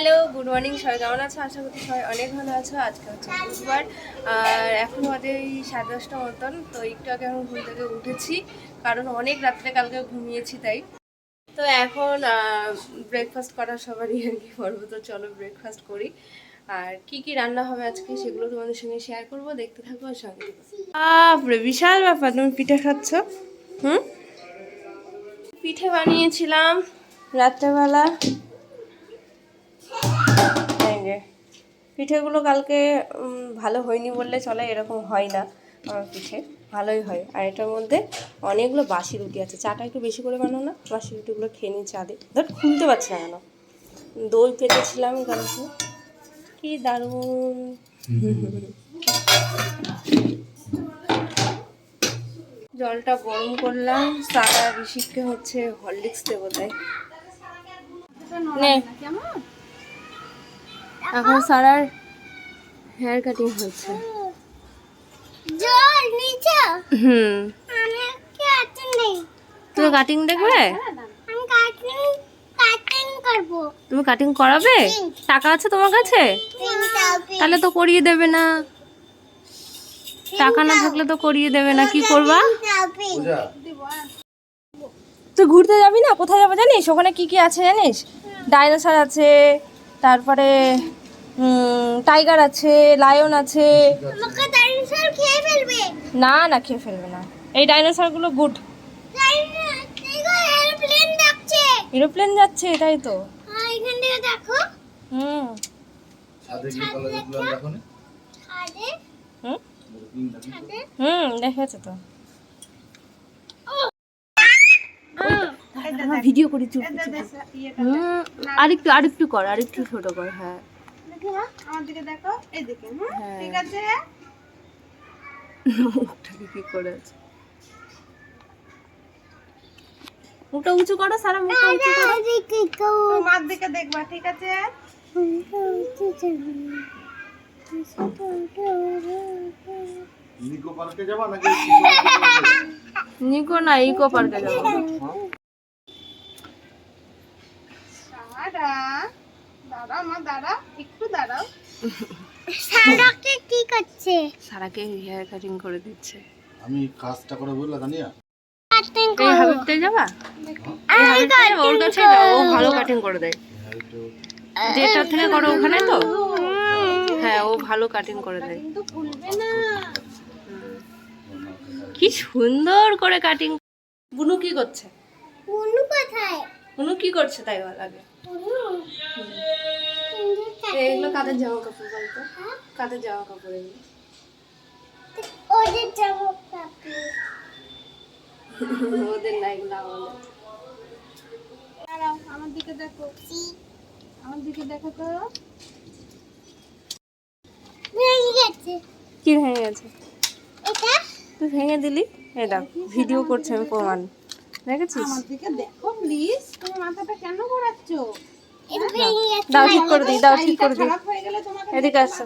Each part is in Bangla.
হ্যালো, গুড মর্নিং সবাই। কেমন আছো? আশা করছি সবাই অনেক ভালো আছো। আজকে হচ্ছে বুধবার। আর এখন বাজে এই সাড়ে দশটা মতন, তো একটু আগে আমি ঘুম থেকে উঠেছি, কারণ অনেক রাত্রে কালকে ঘুমিয়েছি তাই। তো এখন ব্রেকফাস্ট করা সবারই আর কি করব। তো চলো ব্রেকফাস্ট করি। আর কি কি রান্না হবে আজকে সেগুলো তোমাদের সঙ্গে শেয়ার করব। দেখতে থাকো আর সঙ্গে। বাপরে বিশাল ব্যাপার, তুমি পিঠে খাচ্ছ? হুম? পিঠে বানিয়েছিলাম রাত্রেবেলা। পিঠেগুলো কালকে ভালো হয়নি বললে চলে, এরকম হয় না। আমার পিঠে ভালোই হয়। আর এটার মধ্যে অনেকগুলো বাসি রুটি আছে। চাটা একটু বেশি করে বানাও না, বাসি রুটিগুলো খেয়ে নিই চা দিয়ে। ধর, খুলতে পারছি না কেন? দই পেতেছিলাম কালকে। কি দারুণ। জলটা গরম করলাম সারা ঋষিককে হচ্ছে হরলিক্স দেবো তাই। এখন সারার হেয়ার কাটিং হচ্ছে। জল নিচে। হুম। আমি কি আছে নেই। তুমি কাটিং দেখবে? আমি কাটিং কাটিং করব। তুমি কাটিং করাবে? টাকা আছে তোমার কাছে? তাহলে তো করিয়ে দেবে না। টাকা না থাকলে তো করিয়ে দেবে না। কি করবা? তুই ঘুরতে যাবি না? কোথায় যাব জানিস? ওখানে কি কি আছে জানিস? ডাইনোসর আছে তারপরে টাইগার আছে লায়ন আছে। আমাকে ডাইনোসর খেয়ে ফেলবে। না না খেয়ে ফেলবে না। এই ডাইনোসরগুলো গুড ডাইনোসর এরোপ্লেন যাচ্ছে তাই তো। হ্যাঁ এখান থেকে দেখো। হুম। হুম? তো। ভিডিও করি চুপ আরেকটু আরেকটু কর আরেকটু ছোট কর হ্যাঁ। আমার দিকে দেখো এদিকে হ্যাঁ। ঠিক আছে? মুখটাকে কি করে আছে? মুখটা উঁচু করো সারা মুখটা উঁচু করো। মার দিকে দেখবা ঠিক আছে? নিকো পার্কে যাবা নাকি? নিকো না ইকো পার্কে যাব। দাঁড়া দাঁড়াও মা দাঁড়াও একটু দাঁড়াও। সারাকে কি করছে? সারাকে হেয়ার কাটিং করে দিচ্ছে। আমি কাজটা করে বুঝলা জানিয়া কাটিং এই হাবিবতে যাবা? এই হাবিবতে ওর কাছে যাও ও ভালো কাটিং করে দেয়। যেটা থেকে করো ওখানে তো? হ্যাঁ ও ভালো কাটিং করে দেয়। কিন্তু ভুলবে না। কি সুন্দর করে কাটিং বুনু কি করছে? অনু কোথায়? বুনু কি করছে তাই বল আগে। অনু সুন্দর এগুলো কাদের জামা কাপড় বলতো? কাদের জামা কাপড় এগুলো? ওদের যাব কাপড়। ওদের না এগুলো আমাদের। আমার দিকে দেখো। আমার দিকে দেখো তো। ভেঙে গেছে। কি ভেঙে গেছে? এটা? তুই ভেঙে দিলি? ভিডিও করছে আমি প্রমাণ। দেখেছিস? আমার দিকে দেখো প্লিজ তুমি মাথাটা কেন ঘোরাচ্ছ? দাও ঠিক করে দিই দাও ঠিক করে দিই। এদিকে আসো।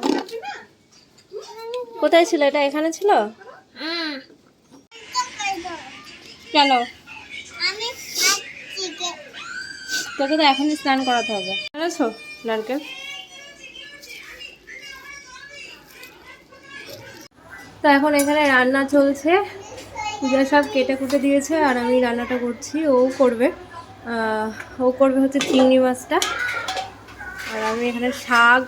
কোথায় ছিল এটা? এখানে ছিল? হ্যাঁ। কেন? তোকে তো এখনই স্নান করাতে হবে। জানাছো নারকেল? তো এখন এখানে রান্না চলছে। পূজা সব কেটে কুটে দিয়েছে আর আমি রান্নাটা করছি ও করবে। ও করবে হচ্ছে চিংড়ি মাছটা। আর আমি এখানে শাক,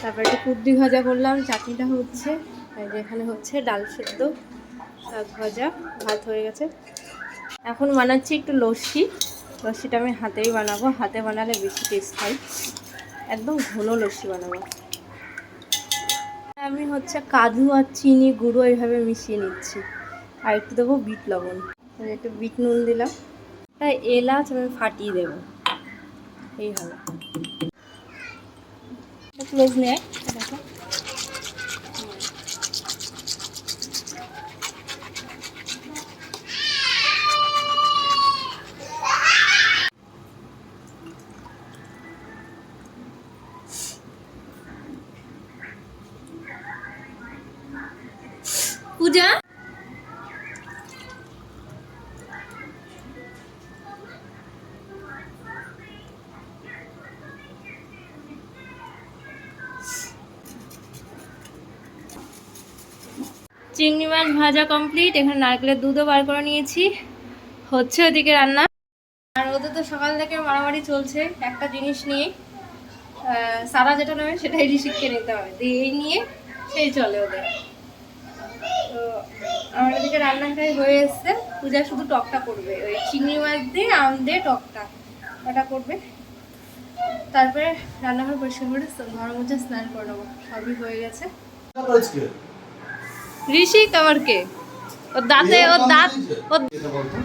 তারপরে একটু কুদ্দি ভাজা করলাম, চাটনিটা হচ্ছে আর এখানে হচ্ছে ডাল সেদ্ধ, শাক ভাজা, ভাত হয়ে গেছে। এখন বানাচ্ছি একটু লস্যি। লস্যিটা আমি হাতেই বানাবো, হাতে বানালে বেশি টেস্ট হয়। একদম ঘন লস্যি বানাবো। আমি হচ্ছে কাজু আর চিনি গুঁড়ো এইভাবে মিশিয়ে নিচ্ছি। আর একটু দেবো বিট লবণ। একটু বিট নুন দিলাম। তাই এলাচ আমি ফাটিয়ে দেবো। এইভাবে ক্লোজ নেয় চিংড়ি মাছ ভাজা কমপ্লিট এখানে নারকেলের দুধও বার করে নিয়েছি। হচ্ছে ওদিকে রান্না। আর ওদের তো সকাল থেকে মারামারি চলছে একটা জিনিস নিয়ে। সারা যেটা নেবে সেটাই ঋষিককে নিতে হবে। দিয়ে এই নিয়ে সেই চলে ওদের। তো আমার এদিকে রান্নাটাই হয়ে এসছে। পূজা শুধু টকটা করবে। ওই চিংড়ি মাছ দিয়ে আম দিয়ে টকটা। ওটা করবে। তারপরে রান্নাঘর পরিষ্কার করে ঘর মধ্যে স্নান করে নেব। সবই হয়ে গেছে। ঋষিক আমার কে? ওর দাঁতে ওর দাঁত এটা বলতো?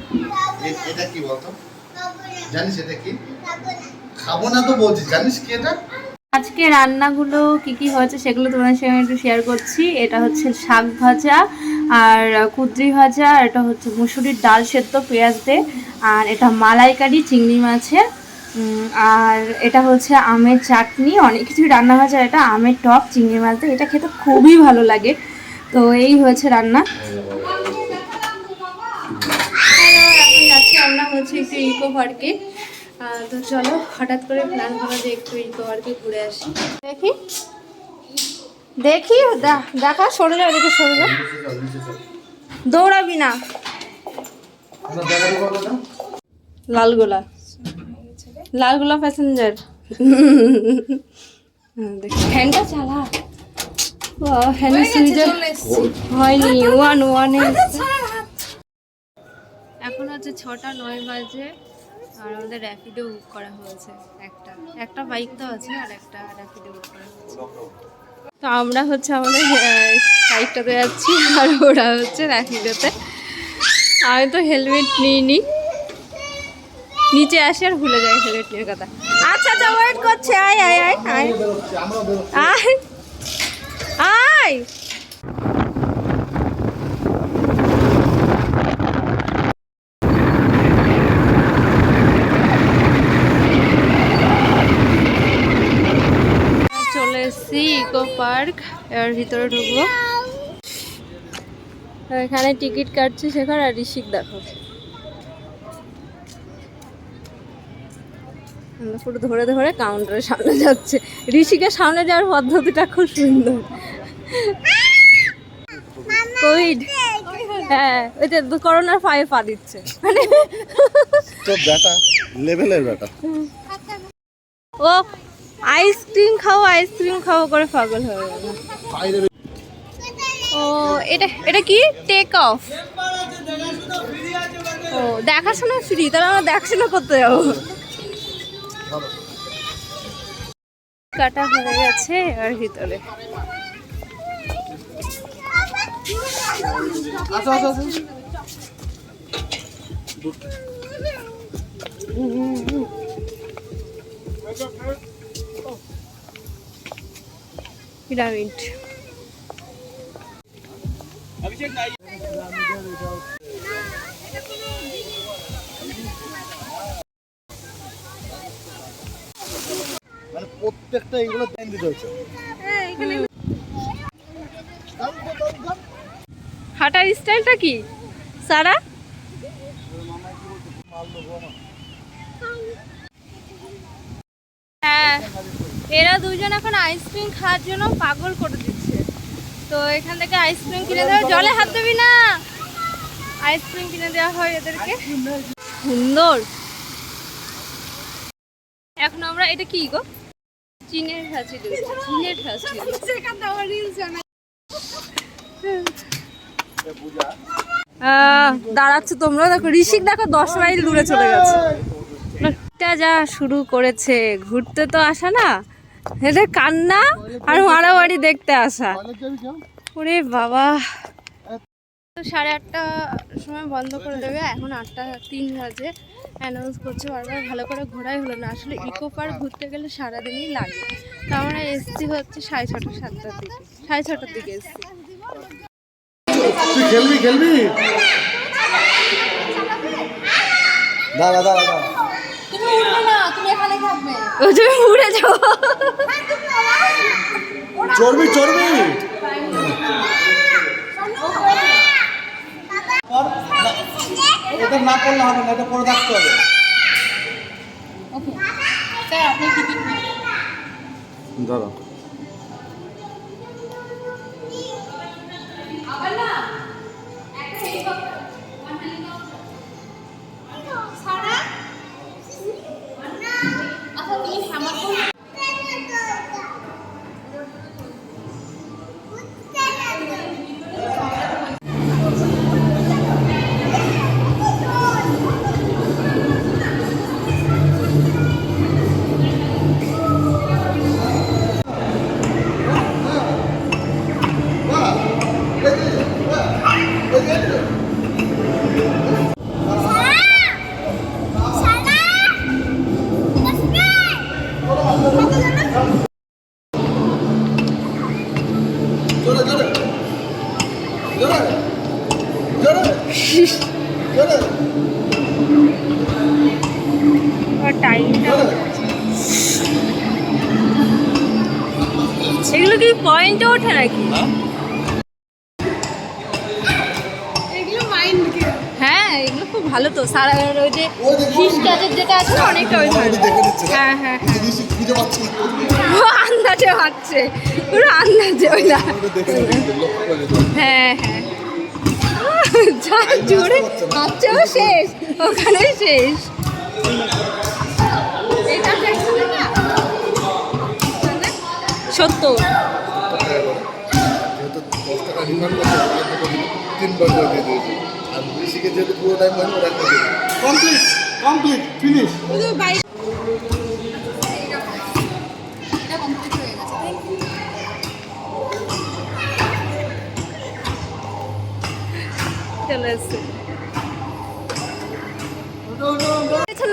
এটা কি বলতো? জানিস এটা কি? খাব না তো বলছিস জানিস কি এটা? আজকে রান্নাগুলো কি কি হয়েছে সেগুলো তোমাদের সঙ্গে একটু শেয়ার করছি। এটা হচ্ছে শাক ভাজা আর কুদ্রি ভাজা আর এটা হচ্ছে মুসুরির ডাল সেদ্ধ পেঁয়াজ দিয়ে আর এটা মালাইকারি চিংড়ি মাছের। আর এটা হচ্ছে আমের চাটনি অনেক কিছুই রান্না হয়েছে আর এটা আমের টক চিংড়ি মাছ দিয়ে। এটা খেতে খুবই ভালো লাগে। তো এই হয়েছে রান্না। যাচ্ছি আমরা হচ্ছে একটু ইকো পার্কে। তো চলো হঠাৎ করে প্ল্যান হলো যে একটু ইকো পার্কে ঘুরে আসি। দেখি। দেখি সরে যাও সরে যাও। দৌড়াবি না? লালগোলা লালগোলা প্যাসেঞ্জার দেখি। ফ্যানটা চালা। ফ্যানের সুইচে হয়নি ওয়ান ওয়ানে এখন হচ্ছে ছটা নয় বাজে আর আমাদের র্যাপিডো বুক করা হয়েছে একটা। একটা বাইক তো আছে আর একটা র্যাপিডো বুক করা হয়েছে। তো আমরা হচ্ছে আমাদের বাইকটাতে যাচ্ছি আর ওরা হচ্ছে র্যাপিডোতে আমি তো হেলমেট নিইনি। নিচে আসি আর ভুলে যাই হেলমেট নিয়ে কথা। আচ্ছা আচ্ছা ওয়েট করছে আয় আয় আয় আয়। আয়। আয় চলে এসেছি ইকো পার্ক এবার ভিতরে ঢুকবো। এখানে টিকিট কাটছি সেখানে আর ঋষিক দেখো। পুরো ধরে ধরে কাউন্টারের সামনে যাচ্ছে। ঋষিকের সামনে যাওয়ার পদ্ধতিটা খুব সুন্দর। কোভিড। হ্যাঁ ওই যে করোনার পায়ে পা দিচ্ছে। মানে তো ব্যাটা লেভেলের ব্যাটা। ও আইসক্রিম খাও আইসক্রিম খাও করে পাগল হয়ে গেল। ও এটা এটা কি? টেক অফ ও দেখাশোনা ফ্রি তাহলে আমরা দেখাশোনা করতে যাব। কাটা হয়ে গেছে আর ভিতরে। আসো আসো আসো পিরামিড মানে প্রত্যেকটা এগুলো দাম দিতে হচ্ছে স্টাইলটা কি? সারা? হ্যাঁ এরা দুজন এখন আইসক্রিম খাওয়ার জন্য পাগল করে দিচ্ছে। তো এখান থেকে আইসক্রিম কিনে দেওয়া জলে হাত দেবি না। আইসক্রিম কিনে দেওয়া হয় এদেরকে। সুন্দর। এখন আমরা এটা কি গো? চীনের ফ্যাসি চীনের আহ, দাঁড়াচ্ছে তোমরা। দেখো, ঋষিক দেখো দশ মাইল দূরে চলে গেছে। যা শুরু করেছে। ঘুরতে তো আসা না। এদের কান্না আর মারামারি দেখতে আসা। ওরে বাবা। সাড়ে আটটা সময় বন্ধ করে দেবে। এখন আটটা তিন বাজে। অ্যানাউন্স করছে বারবার। ভালো করে ঘোরাই হলো না। আসলে ইকো পার্ক ঘুরতে গেলে সারাদিনই লাগে। তো আমরা এসছি হচ্ছে সাড়ে ছটা, সাতটার দিকে। সাড়ে ছটার দিকে এসছি। তুই খেলবি খেলবি? দাঁড়া দাঁড়া দাঁড়া। ওই জন্য উড়ে যাও। এটা না করলে হবে না এটা করে থাকতে হবে। দাঁড়া। এগুলো কি পয়েন্টে ওঠে নাকি? হ্যাঁ? এগুলো খুব ভালো তো। সারা ওই যে ফিশ ক্যাচের যেটা আছে না অনেকটা ওই ধরনের। দেখে নিচ্ছে। না? হ্যাঁ হ্যাঁ। ও আন্দাজে ভাবছে পুরো আন্দাজে ওই না। হ্যাঁ হ্যাঁ। যা জোরে বাচ্চাও শেষ ওখানে শেষ। একটা কমপ্লিট কমপ্লিট ফিনিশ শুধু চলে এসছে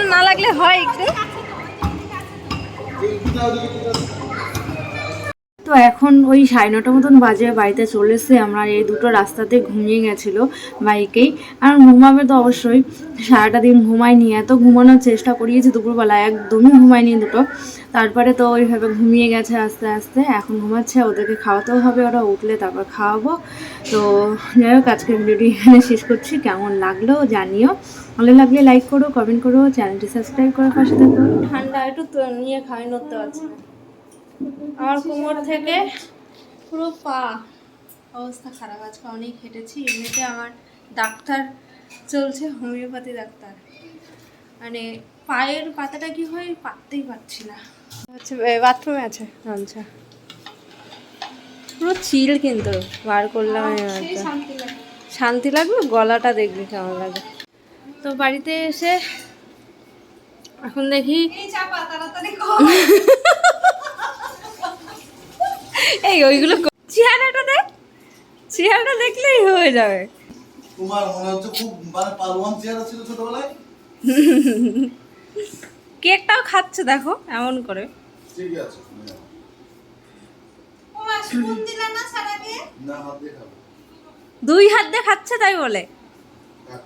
না লাগলে হয় একটু। তো এখন ওই সাড়ে নটার মতন বাজে, বাড়িতে চলে এসে আমরা এই দুটো রাস্তাতে ঘুমিয়ে গেছিল বাইকেই। আর ঘুমাবে তো অবশ্যই, সারাটা দিন ঘুমায়নি, এত ঘুমানোর চেষ্টা করিয়েছি দুপুরবেলা, একদমই ঘুমায়নি দুটো। তারপরে তো ওইভাবে ঘুমিয়ে গেছে আস্তে আস্তে, এখন ঘুমাচ্ছে, ওদেরকে খাওয়াতেও হবে, ওরা উঠলে তারপর খাওয়াবো। তো যাই হোক, আজকের ভিডিওটি এখানে শেষ করছি, কেমন লাগল জানিও। ভালো লাগলে লাইক করো কমেন্ট করো, চ্যানেলটি সাবস্ক্রাইব করে, পাশে থাকো। ঠান্ডা, একটু নিয়ে খাই নড়তে পারছি না। আমার কোমর থেকে পুরো পা অবস্থা খারাপ। আজকে অনেক হেঁটেছি এমনিতে আমার ডাক্তার চলছে হোমিওপ্যাথি ডাক্তার। মানে পায়ের পাতাটা কি হয় পাততেই পারছি না। আচ্ছা বাথরুমে আছে? আচ্ছা। পুরো চিল কিন্তু বার করলাম শান্তি লাগে। শান্তি লাগবে গলাটা দেখবি কেমন লাগে। তো বাড়িতে এসে এখন দেখি এই ওইগুলো চেহারাটা দেখ। চেহারাটা দেখলেই হয়ে যাবে। তোমার মনে হচ্ছে খুব মানে পালোয়ান চেহারা ছিল ছোটবেলায়? কেকটাও খাচ্ছে দেখো এমন করে। ঠিক আছে দুই হাত দিয়ে খাচ্ছে তাই বলে। হ্যাঁ।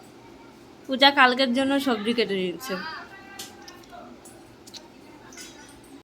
পূজা কালকের জন্য সবজি কেটে দিচ্ছে